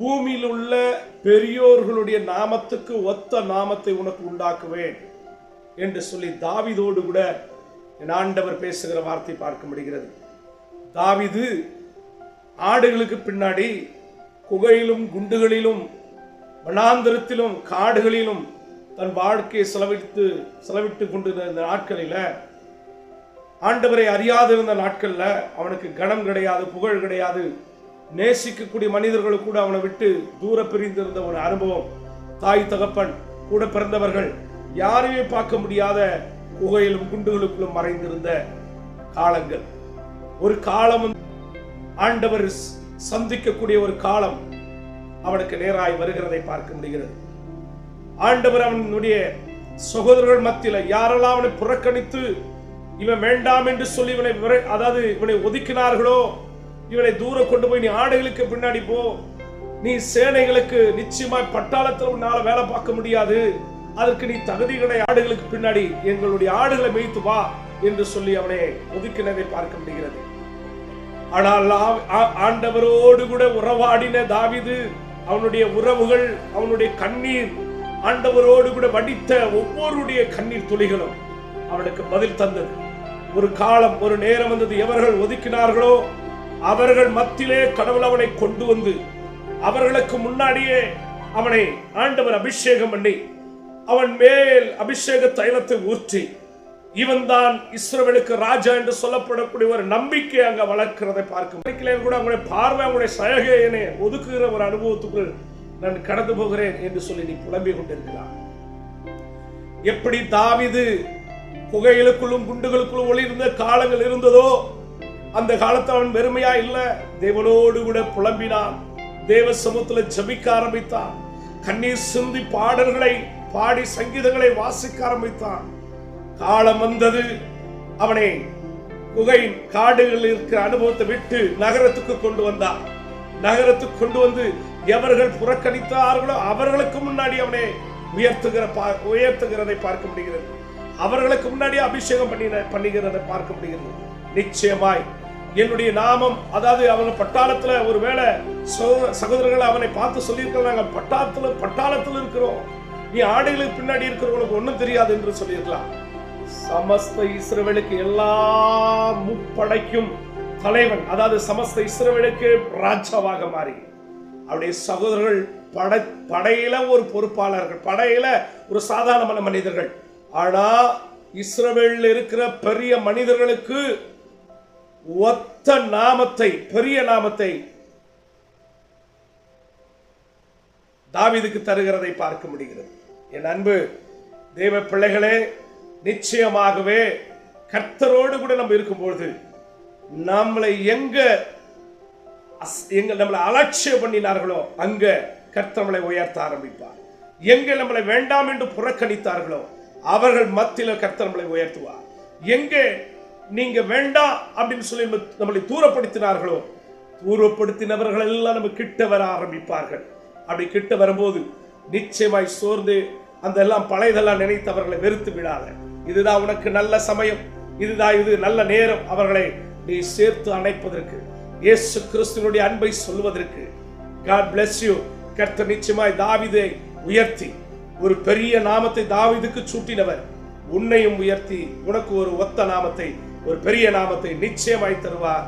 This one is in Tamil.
பூமியில் உள்ள பெரியோர்களுடைய நாமத்துக்கு ஒத்த நாமத்தை உனக்கு உண்டாக்குவேன் என்று சொல்லி தாவிதோடு கூட என் ஆண்டவர் பேசுகிற வார்த்தை பார்க்க முடிகிறது. தாவிது ஆடுகளுக்கு பின்னாடி குகையிலும் குண்டுகளிலும் வனாந்திரத்திலும் காடுகளிலும் தன் வாழ்க்கையை செலவிட்டு செலவிட்டு கொண்டிருந்த நாட்களில் ஆண்டவரை அறியாதிருந்த நாட்களில் அவனுக்கு கனம் கிடையாது புகழ் கிடையாது. நேசிக்கக்கூடிய மனிதர்கள் கூட அவனை விட்டு தூர பிரிந்திருந்த ஒரு அனுபவம். தாய் தகப்பன் கூட பிறந்தவர்கள் யாரையுமே பார்க்க முடியாத குகையிலும் குண்டுகளுக்குள்ளும் மறைந்திருந்த காலங்கள். ஒரு காலம் ஆண்டவர் சந்திக்கக்கூடிய ஒரு காலம் அவனுக்கு நேராய் வருகிறதை பார்க்க முடிகிறது. ஆண்டவர் அவனுடைய சகோதரர்கள் மத்தியில் யாரெல்லாம் அவனை புறக்கணித்து இவன் வேண்டாம் என்று சொல்லி இவனை அதாவது இவனை ஒதுக்கினார்களோ இவனை தூர கொண்டு போய் நீ ஆடுகளுக்கு பின்னாடி போ. நீ சேனைகளுக்கு நிச்சயமாய் பட்டாளத்தில் உன்னால வேலை பார்க்க முடியாது. அதற்கு நீ தகுதிகளை ஆடுகளுக்கு பின்னாடி எங்களுடைய ஆடுகளை மேய்த்து வா என்று சொல்லி அவனை ஒதுக்கினதை பார்க்க முடிகிறது. ஆனால் ஆ- ஆண்டவரோடு கூட உறவாடின தாவிது அவனுடைய உறவுகள் அவனுடைய கண்ணீர் ஆண்டவரோடு கூட வடித்த ஒவ்வொருடைய கண்ணீர் துளிகளும் அவனுக்கு பதில் தந்தது. ஒரு காலம் ஒரு நேரம் வந்தது எவர்கள் ஒதுக்கினார்களோ அவர்கள் மத்தியிலே கடவுள் அவனை கொண்டு வந்து அவர்களுக்கு முன்னாடியே அவனை ஆண்டவர் அபிஷேகம் பண்ணி அவன் மேல் அபிஷேக தைலத்தை ஊற்றி இவன் தான் இஸ்ரோவேலுக்கு ராஜா என்று சொல்லப்படக்கூடிய ஒரு நம்பிக்கை அங்க வளர்க்கிறதை பார்க்க நம்பிக்கையிலே கூட அவங்களுடைய பார்வை அவங்களுடைய சயகை ஒதுக்குகிற ஒரு அனுபவத்துக்குள் நான் கடந்து போகிறேன் என்று சொல்லி நீ புலம்பிக் கொண்டிருக்கிறான் எப்படி தாவிது புகையிலுக்குள்ளும் குண்டுகளுக்குள்ளும் ஒளி இருந்த காலங்கள் இருந்ததோ அந்த காலத்தில் அவன் வெறுமையா இல்ல. தேவனோடு கூட புலம்பினான். தேவ சமூகத்துல ஜபிக்க ஆரம்பித்தான். கண்ணீர் சிந்தி பாடல்களை பாடி சங்கீதங்களை வாசிக்க ஆரம்பித்தான். காலம் வந்தது. அவனை குகை காடுகளில் இருக்கிற அனுபவத்தை விட்டு நகரத்துக்கு கொண்டு வந்தார் நகரத்துக்கு கொண்டு வந்து எவர்கள் புறக்கணித்தார்களோ அவர்களுக்கு முன்னாடி அவனை உயர்த்துகிற பா- உயர்த்துகிறதை பார்க்க முடிகிறது. அவர்களுக்கு முன்னாடி அபிஷேகம் பண்ணி பண்ணுகிறதை பார்க்க முடிகிறது. நிச்சயமாய் என்னுடைய நாமம் அதாவது அவங்க பட்டாளத்துல ஒருவேளை சகோதர- சகோதரர்கள் அவனை பார்த்து சொல்லியிருக்கிறாங்க பட்டாளத்துல பட்டாளத்துல இருக்கிறோம். நீ ஆடைகளுக்கு பின்னாடி இருக்கிறவங்களுக்கு ஒன்றும் தெரியாது என்று சொல்லியிருக்கலாம். சமஸ்த இஸ்ரவேலுக்கு எல்லா முப்படைக்கும் தலைவன் அதாவது சமஸ்த இஸ்ரவேலுக்கு ராஜாவாக மாறி. அவருடைய சகோதரர்கள் படை படையில ஒரு பொறுப்பாளர்கள் படையில ஒரு சாதாரணமான மனிதர்கள். ஆனா இஸ்ரவேலில் இருக்கிற பெரிய மனிதர்களுக்கு ஒத்த நாமத்தை பெரிய நாமத்தை தாவிதுக்கு தருகிறதை பார்க்க முடிகிறது. என் அன்பு தேவ பிள்ளைகளே நிச்சயமாகவே கர்த்தரோடு கூட நம்ம இருக்கும்பொழுது நம்மளை எங்க அஸ்- எங்க நம்மளை அலட்சியம் பண்ணினார்களோ அங்க கர்த்தர் உயர்த்த ஆரம்பிப்பார். எங்க நம்மளை வேண்டாம் என்று புறக்கணித்தார்களோ அவர்கள் மத்தியில கர்த்தர் நம்மளை உயர்த்துவார். எங்கே நீங்க வேண்டாம் அப்படின்னு சொல்லி நம்ம- நம்மளை தூரப்படுத்தினார்களோ? தூரப்படுத்தினவர்கள் எல்லாம் நம்ம கிட்ட வர ஆரம்பிப்பார்கள். அப்படி கிட்ட வரும்போது நிச்சயமாய் சோர்ந்து அந்த எல்லாம் பழையதெல்லாம் நினைத்து அவர்களை வெறுத்து விடாத. இதுதான் உனக்கு நல்ல சமயம். இதுதான் இது நல்ல நேரம். அவர்களை நீ சேர்த்து அணைப்பதற்கு இயேசு கிறிஸ்துவனுடைய அன்பை சொல்வதற்கு காட் பிளஸ் யூ கர்த்தர் நிச்சயமாய் தாவிதை உயர்த்தி ஒரு பெரிய நாமத்தை தாவிதுக்கு சூட்டினவர். உன்னையும் உயர்த்தி உனக்கு ஒரு ஒத்த நாமத்தை ஒரு பெரிய நாமத்தை நிச்சயமாய் தருவார்.